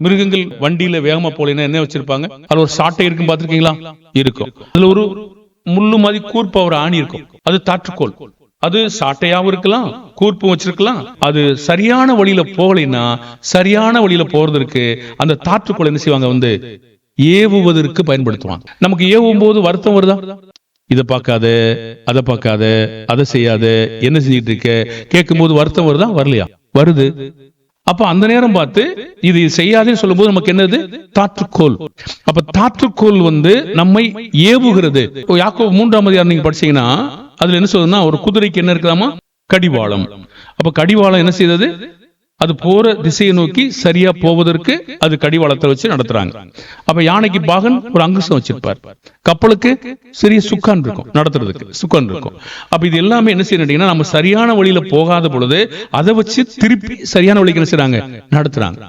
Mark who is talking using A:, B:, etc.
A: மிருகங்கள் வண்டியில வேகமா போலனா என்ன வச்சிருப்பாங்க? அது ஒரு சாட்டை இருக்கும் பார்த்திருக்கீங்களா? இருக்கும். அதுல ஒரு முள்ளு மாதிரி கூர்ப்பு ஒரு ஆணி இருக்கும். அது தாற்றுக்கோள். அது சாட்டையாவும் இருக்கலாம் கூர்ப்பும் வச்சிருக்கலாம். அது சரியான வழியில போகலைன்னா சரியான வழியில போறதற்கு அந்த தாற்றுக்கோள் என்ன செய்வாங்க? வந்து ஏவுவதற்கு பயன்படுத்துவாங்க. நமக்கு ஏவும் போது வருத்தம் வருதா? இதை பார்க்காத அதை பார்க்காத அதை செய்யாத என்ன செஞ்சிட்டு இருக்க? கேட்கும் போது வருத்தம் வருதா? வரலையா? வருது. அப்ப அந்த நேரம் பார்த்து இது செய்யாதேன்னு சொல்லும்போது நமக்கு என்னது? தாற்றுக்கோள் அப்ப தாற்றுக்கோள் வந்து நம்மை ஏவுகிறது. யாக்கோ மூன்றாம் அதிகாரம் நீங்க படிச்சீங்கன்னா அதுல என்ன சொல்றதுன்னா ஒரு குதிரைக்கு என்ன இருக்கலாமா கடிவாளம். அப்ப கடிவாளம் என்ன செய்தது? அது போற திசையை நோக்கி சரியா போவதற்கு அது கடிவாளத்தை வச்சு நடத்துறாங்க. அப்ப யானைக்கு பாகன் ஒரு அங்குசம் வச்சிருப்பார். கப்பலுக்கு சிறிய சுக்கான் இருக்கும் நடத்துறதுக்கு சுக்கான் இருக்கும். அப்ப இது எல்லாமே என்ன செய்யணும் நம்ம சரியான வழியில போகாத பொழுது அதை வச்சு திருப்பி சரியான வழிக்கு என்ன செய்யறாங்க நடத்துறாங்க.